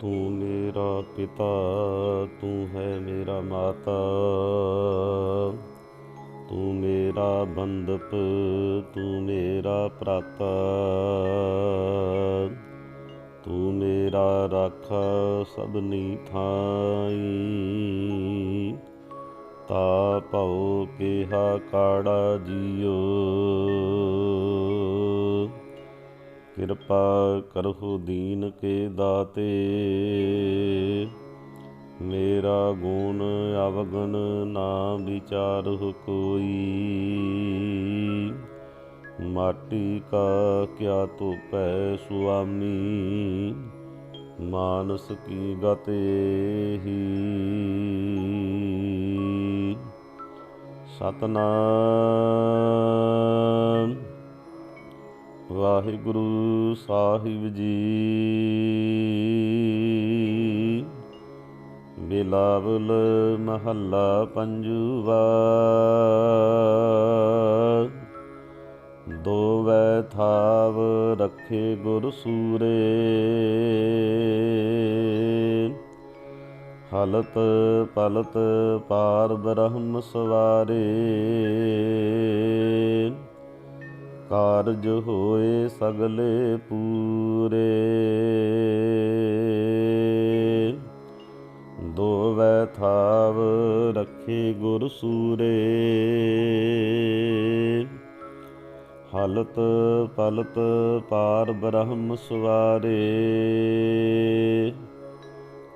ਤੂੰ ਮੇਰਾ ਪਿਤਾ, ਤੂੰ ਹੈ ਮੇਰਾ ਮਾਤਾ। ਤੂੰ ਮੇਰਾ ਬੰਦਪ ਤੂੰ ਮੇਰਾ ਭਰਾਤਾ। ਤੂੰ ਮੇਰਾ ਰਾਖਾ ਸਭਨੀ ਥਾਈ। ਤਾ ਭਉ ਕਿਹਾ ਕਾੜਾ ਜੀਓ। ਕਿਰਪਾ ਕਰਹੁ ਦੀਨ ਕੇ ਦਾਤੇ। ਮੇਰਾ ਗੁਣ ਅਵਗਣ ਨਾ ਵਿਚਾਰਹੁ ਕੋਈ। ਮਾਟੀ ਕਾ ਕਿਆ ਧੋਪੈ ਸੁਆਮੀ। ਮਾਨਸ ਕੀ ਗਤੇ ਹੀ। ਸਤਨਾਮ। ਵਾਹਿਗੁਰੂ ਸਾਹਿਬ ਜੀ। ਬਿਲਾਵਲ ਮਹੱਲਾ ਪੰਜਵਾ। ਦੋ ਵੈ ਥਾਵ ਰੱਖੇ ਗੁਰ ਸੂਰੇ। ਹਲਤ ਪਲਤ ਪਾਰ ਬ੍ਰਹਮ ਸਵਾਰੇ। ਕਾਰਜ ਹੋਏ ਸਗਲੇ ਪੂਰੇ। ਦੋ ਵੈ ਥਾਵ ਰੱਖੇ ਗੁਰ ਸੂਰੇ। ਹਲਤ ਪਲਤ ਪਾਰ ਬ੍ਰਹਮ ਸਵਾਰੇ।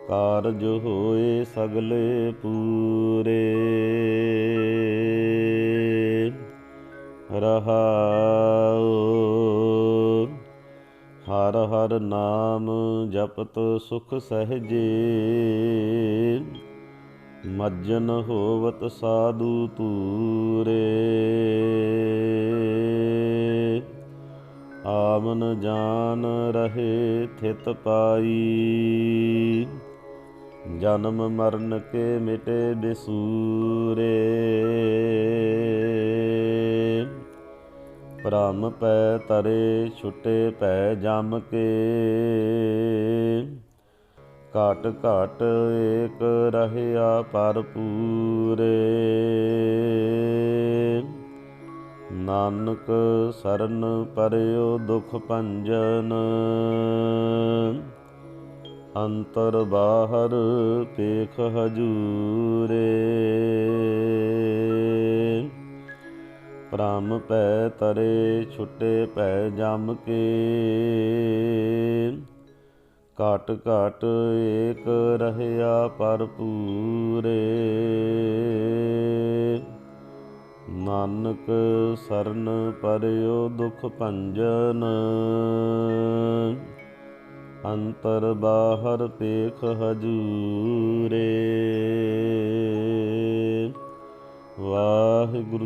ਕਾਰਜ ਹੋਏ ਸਗਲੇ ਪੂਰੇ। ਰਹਾਉ ਹਰ ਨਾਮ ਜਪਤ ਸੁਖ ਸਹਜੇ। ਮੱਜਨ ਹੋਵਤ ਸਾਧੂ ਤੂਰੇ। ਆਮਨ ਜਾਨ ਰਹੇ ਥਿਤ ਪਾਈ। ਜਨਮ ਮਰਨ ਕੇ ਮਿਟੇ ਬਿਸੂਰੇ। ਭ੍ਰਮ ਪੈ ਤਰੇ ਛੁਟੇ ਪੈ ਜਮ ਕੇ। ਘਟ ਘਟ ਏਕ ਰਹਿਆ ਪਰਪੂਰੇ ਨਾਨਕ ਸਰਨ ਪਰਿਓ ਦੁਖ ਭੰਜਨ। ਅੰਤਰ ਬਾਹਰ ਪੇਖ ਹਜੂਰੇ। ਭ੍ਰਮ ਪੈ ਤਰੇ ਛੁੱਟੇ ਪੈ ਜਮ ਕੇ। ਘਟ ਘਟ ਏਕ ਰਹਿਆ ਪਰਪੂਰੇ ਨਾਨਕ ਸਰਨ ਪਰਿਓ ਦੁਖ ਭੰਜਨ। ਅੰਤਰ ਬਾਹਰ ਪੇਖ ਹਜੂਰੇ।